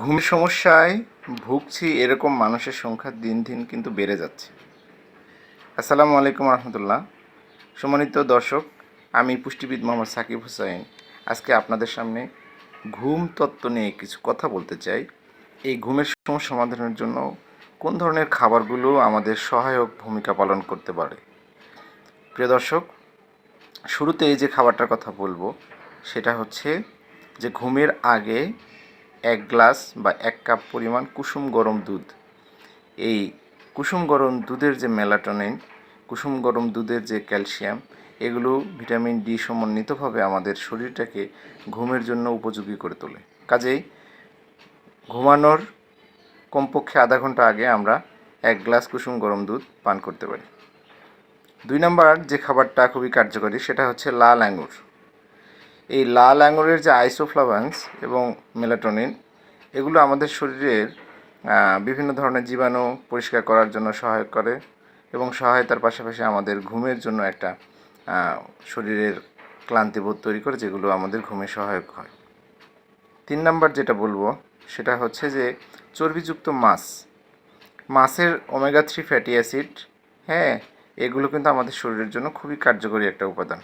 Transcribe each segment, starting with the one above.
ঘুমের সমস্যায় ভুগছি এরকম মানুষের সংখ্যা দিন দিন কিন্তু বেড়ে যাচ্ছে। আসসালামু আলাইকুম রহমতুল্লাহ। সম্মানিত দর্শক, আমি পুষ্টিবিদ মোহাম্মদ সাকিব হুসাইন আজকে আপনাদের সামনে ঘুম তত্ত্ব নিয়ে কিছু কথা বলতে চাই। এই ঘুমের সমস্যা সমাধানের জন্য কোন ধরনের খাবারগুলো আমাদের সহায়ক ভূমিকা পালন করতে পারে? প্রিয় দর্শক শুরুতে এই যে খাবারটার কথা বলব, সেটা হচ্ছে যে ঘুমের আগে এক গ্লাস বা এক কাপ পরিমাণ কুসুম গরম দুধ। এই কুসুম গরম দুধের যে মেলাটোনিন, কুসুম গরম দুধের যে ক্যালসিয়াম, এগুলো ভিটামিন ডি সমন্বিতভাবে আমাদের শরীরটাকে ঘুমের জন্য উপযোগী করে তোলে। কাজেই ঘুমানোর কমপক্ষে আধা ঘণ্টা আগে আমরা এক গ্লাস কুসুম গরম দুধ পান করতে পারি। দুই নাম্বার যে খাবারটা খুবই কার্যকরী, সেটা হচ্ছে লাল আঙুর এই লাল আঙুরের যে আইসোফ্লাভান্স এবং মেলাটোনিন, এগুলো আমাদের শরীরের বিভিন্ন ধরনের জীবাণু পরিষ্কার করার জন্য সহায়ক করে এবং সহায়তার পাশাপাশি আমাদের ঘুমের জন্য একটা শরীরের ক্লান্তিবোধ তৈরি করে, যেগুলো আমাদের ঘুমে সহায়ক হয়। তিন নাম্বার যেটা বলব, সেটা হচ্ছে যে চর্বিযুক্ত মাছ, মাছের ওমেগা থ্রি ফ্যাটি অ্যাসিড হ্যাঁ এগুলো কিন্তু আমাদের শরীরের জন্য খুবই কার্যকরী একটা উপাদান।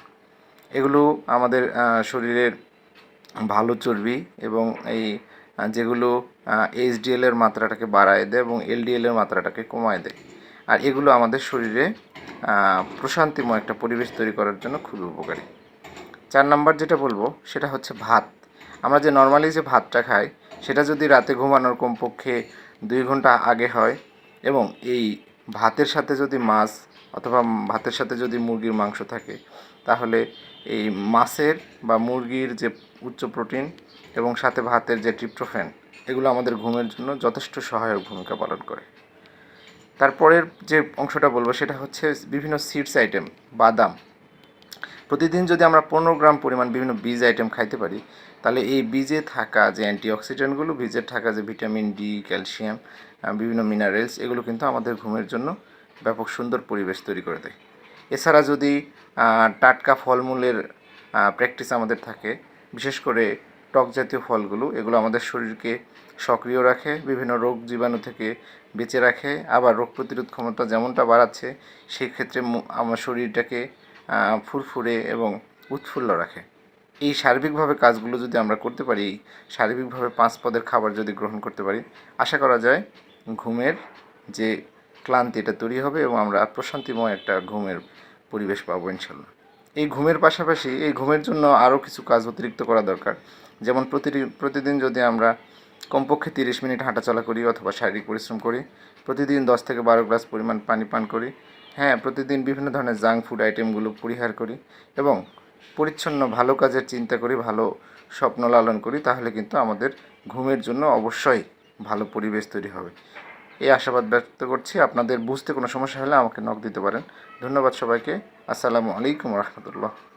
এগুলো আমাদের শরীরের ভালো চর্বি এবং এই যেগুলো এইচডিএল এর মাত্রাটাকে বাড়ায় দেয় এবং এলডিএল এর মাত্রাটাকে কমায় দেয়। আর এগুলো আমাদের শরীরে প্রশান্তিময় একটা পরিবেশ তৈরি করার জন্য খুবই উপকারী। চার নাম্বার যেটা বলব, সেটা হচ্ছে ভাত। আমরা যে নর্মালি যে ভাতটা খাই, সেটা যদি রাতে ঘুমানোর কমপক্ষে দুই ঘণ্টা আগে হয় এবং এই ভাতের সাথে যদি মাছ অথবা ভাতের সাথে যদি মুরগির মাংস থাকে, তাহলে এই মাছের বা মুরগির যে উচ্চ প্রোটিন এবং সাথে ভাতের যে ট্রিপ্টোফ্যান, এগুলো আমাদের ঘুমের জন্য যথেষ্ট সহায়ক ভূমিকা পালন করে। তারপরের যে অংশটা বলব সেটা হচ্ছে বিভিন্ন সিডস আইটেম বাদাম। প্রতিদিন যদি আমরা পনেরো গ্রাম পরিমাণ বিভিন্ন বীজ আইটেম খাইতে পারি, তাহলে এই বীজে থাকা যে অ্যান্টিঅক্সিডেন্টগুলো বীজে থাকা যে ভিটামিন ডি ক্যালসিয়াম বিভিন্ন মিনারেলস এগুলো কিন্তু আমাদের ঘুমের জন্য ব্যাপক সুন্দর পরিবেশ তৈরি করে দেয়। এছাড়া যদি টাটকা ফলমূলের প্র্যাকটিস আমাদের থাকে, বিশেষ করে টক জাতীয় ফলগুলো, এগুলো আমাদের শরীরকে সক্রিয় রাখে, বিভিন্ন রোগ জীবাণু থেকে বেঁচে রাখে, আবার রোগ প্রতিরোধ ক্ষমতা যেমনটা বাড়াচ্ছে, সেই ক্ষেত্রে আমার শরীরটাকে ফুরফুরে এবং উৎফুল্ল রাখে। এই সার্বিকভাবে কাজগুলো যদি আমরা করতে পারি, এই সার্বিকভাবে পাঁচ পদের খাবার যদি গ্রহণ করতে পারি, আশা করা যায় ঘুমের যে ক্লান্তি এটা তৈরি হবে এবং আমরা প্রশান্তিময় একটা ঘুমের পরিবেশ পাবো ইনশাল্লাহ। এই ঘুমের পাশাপাশি এই ঘুমের জন্য আরও কিছু কাজ অতিরিক্ত করা দরকার। যেমন প্রতিদিন প্রতিদিন যদি আমরা কমপক্ষে তিরিশ মিনিট হাঁটাচলা করি অথবা শারীরিক পরিশ্রম করি, প্রতিদিন দশ থেকে বারো গ্লাস পরিমাণ পানি পান করি হ্যাঁ প্রতিদিন বিভিন্ন ধরনের জাঙ্ক ফুড আইটেমগুলো পরিহার করি এবং পরিচ্ছন্ন ভালো কাজের চিন্তা করি, ভালো স্বপ্ন লালন করি, তাহলে কিন্তু আমাদের ঘুমের জন্য অবশ্যই ভালো পরিবেশ তৈরি হবে। এই আশাবাদ ব্যক্ত করছি। আপনাদের বুঝতে কোনো সমস্যা হলে আমাকে নক দিতে পারেন। ধন্যবাদ সবাইকে। আসসালামু আলাইকুম রহমতুল্লাহ।